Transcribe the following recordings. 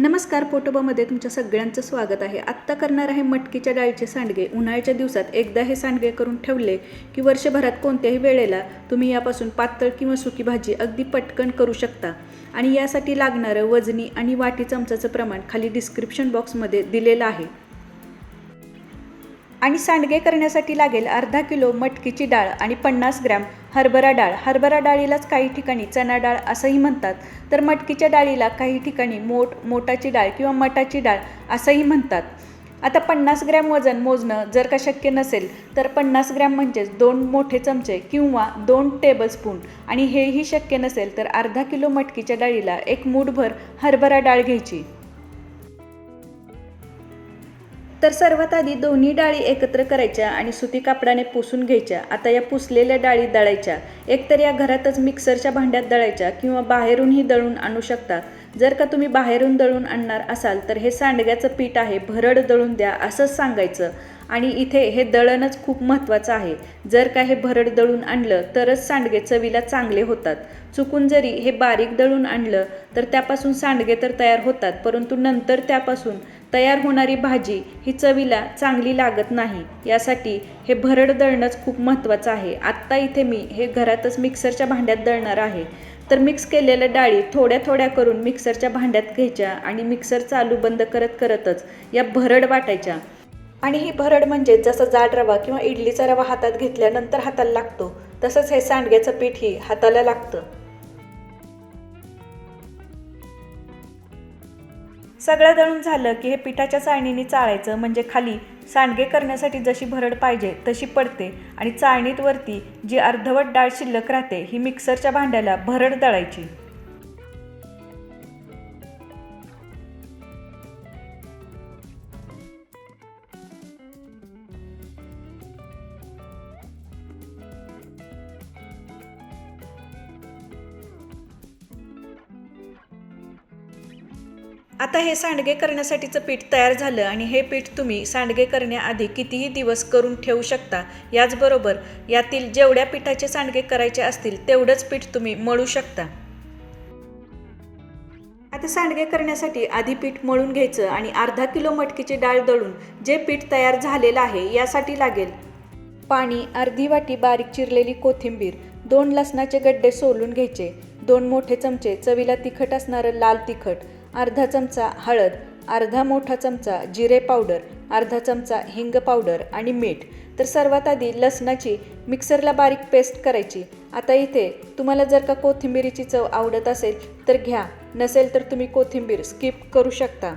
नमस्कार पोटोबामध्ये तुमच्या सगळ्यांचं स्वागत आहे. आत्ता करणार आहे मटकीच्या डाळीचे सांडगे. उन्हाळ्याच्या दिवसात एकदा हे सांडगे करून ठेवले की वर्षभरात कोणत्याही वेळेला तुम्ही यापासून पातळ किंवा सुकी भाजी अगदी पटकन करू शकता. आणि यासाठी लागणारं वजनी आणि वाटी चमचाचं प्रमाण खाली डिस्क्रिप्शन बॉक्समध्ये दिलेलं आहे. आणि सांडगे करण्यासाठी लागेल अर्धा किलो मटकीची डाळ आणि पन्नास ग्रॅम हरभरा डाळ. हरभरा डाळीलाच काही ठिकाणी चणा डाळ असंही म्हणतात. तर मटकीच्या डाळीला काही ठिकाणी मोठ मोटाची डाळ किंवा मटाची डाळ असंही म्हणतात. आता पन्नास ग्रॅम वजन मोजणं जर का शक्य नसेल तर पन्नास ग्रॅम म्हणजेच दोन मोठे चमचे किंवा दोन टेबलस्पून. आणि हेही शक्य नसेल तर अर्धा किलो मटकीच्या डाळीला एक मूठभर हरभरा डाळ घ्यायची. तर सर्वात आधी दोन्ही डाळी एकत्र करायच्या आणि सुती कापडाने पुसून घ्यायच्या. आता या पुसलेल्या डाळी दळायच्या. एकतर या घरातच मिक्सरच्या भांड्यात दळायच्या किंवा बाहेरूनही दळून आणू शकता. जर का तुम्ही बाहेरून दळून आणणार असाल तर हे सांडग्याचं पीठ आहे भरड दळून द्या असंच सांगायचं. आणि इथे हे दळणच खूप महत्त्वाचं आहे. जर का हे भरड दळून आणलं तरच सांडगे चवीला चांगले होतात. चुकून जरी हे बारीक दळून आणलं तर त्यापासून सांडगे तर तयार होतात परंतु नंतर त्यापासून तयार होणारी भाजी ही चवीला चांगली लागत नाही. यासाठी हे भरड दळणंच खूप महत्त्वाचं आहे. आत्ता इथे मी हे घरातच मिक्सरच्या भांड्यात दळणार आहे. तर मिक्स केलेल्या डाळी थोड्या थोड्या करून मिक्सरच्या भांड्यात घ्यायच्या आणि मिक्सर चालू बंद करत करतच या भरड वाटायच्या. आणि ही भरड म्हणजे जसं जाड रवा किंवा इडलीचा रवा हातात घेतल्यानंतर हाताला लागतो तसंच हे सांडग्याचं पीठही हाताला लागतं. सगळं दळून झालं की हे पिठाच्या चाळणीने चाळायचं म्हणजे खाली सांडगे करण्यासाठी जशी भरड पाहिजे तशी पडते आणि चाळणीत वरती जी अर्धवट डाळ शिल्लक राहते ही मिक्सरच्या भांड्याला भरड दळायची. आता हे सांडगे करण्यासाठीचं पीठ तयार झालं आणि हे पीठ तुम्ही सांडगे करण्याआधी कितीही दिवस करून ठेवू शकता. याचबरोबर यातील जेवढ्या पिठाचे सांडगे करायचे असतील तेवढंच पीठ तुम्ही मळू शकता. आता सांडगे करण्यासाठी आधी पीठ मळून घ्यायचं आणि अर्धा किलो मटकीची डाळ दळून जे पीठ तयार झालेलं आहे यासाठी लागेल. पाणी अर्धी वाटी बारीक चिरलेली कोथिंबीर दोन लसणाचे गड्डे सोलून घ्यायचे. दोन मोठे चमचे चवीला तिखट असणारं लाल तिखट अर्धा चमचा हळद अर्धा मोठा चमचा जिरे पावडर अर्धा चमचा हिंग पावडर आणि मीठ. तर सर्वात आधी लसणाची मिक्सरला बारीक पेस्ट करायची. आता इथे तुम्हाला जर का कोथिंबीरीची चव आवडत असेल तर घ्या. नसेल तर तुम्ही कोथिंबीर स्किप करू शकता.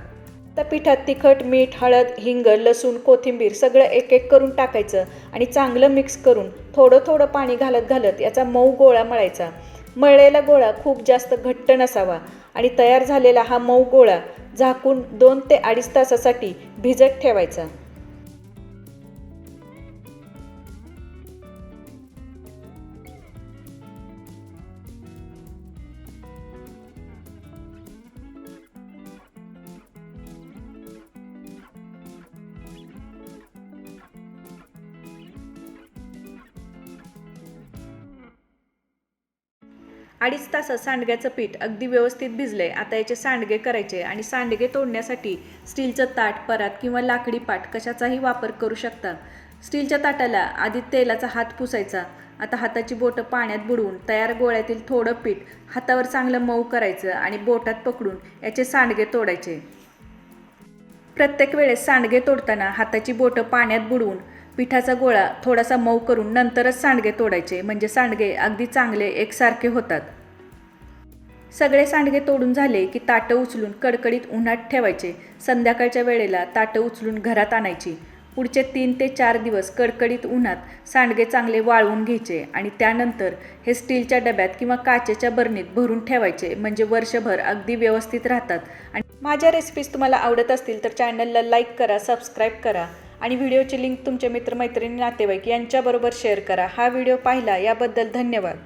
त्या पिठात तिखट मीठ हळद हिंग लसूण कोथिंबीर सगळं एक एक करून टाकायचं आणि चांगलं मिक्स करून थोडं थोडं पाणी घालत घालत याचा मऊ गोळा मळायचा. मळलेला गोळा खूप जास्त घट्ट नसावा. आणि तयार झालेला हा मऊ गोळा झाकून दोन ते अडीच तासासाठी भिजत ठेवायचा. अडीच तासात सांडग्याचं पीठ अगदी व्यवस्थित भिजलंय. आता याचे सांडगे करायचे आणि सांडगे तोडण्यासाठी स्टीलचं ताट परात किंवा लाकडी पाट कशाचाही वापर करू शकता. स्टीलच्या ताटाला आधी तेलाचा हात पुसायचा. आता हाताची बोटं पाण्यात बुडवून तयार गोळ्यातील थोडं पीठ हातावर चांगलं मऊ करायचं आणि बोटात पकडून याचे सांडगे तोडायचे. प्रत्येक वेळेस सांडगे तोडताना हाताची बोटं पाण्यात बुडवून पिठाचा गोळा थोडासा मऊ करून नंतरच सांडगे तोडायचे म्हणजे सांडगे अगदी चांगले एकसारखे होतात. सगळे सांडगे तोडून झाले की ताटं उचलून कडकडीत उन्हात ठेवायचे. संध्याकाळच्या वेळेला ताटं उचलून घरात आणायची. पुढचे तीन ते चार दिवस कडकडीत उन्हात सांडगे चांगले वाळवून घ्यायचे आणि त्यानंतर हे स्टीलच्या डब्यात किंवा काचेच्या बरणीत भरून ठेवायचे म्हणजे वर्षभर अगदी व्यवस्थित राहतात. आणि माझ्या रेसिपीज तुम्हाला आवडत असतील तर चॅनलला लाईक करा सबस्क्राईब करा. आणि व्हिडिओची लिंक तुमच्या मित्रमैत्रिणी नातेवाईक यांच्याबरोबर शेअर करा. हा व्हिडिओ पाहिला याबद्दल धन्यवाद.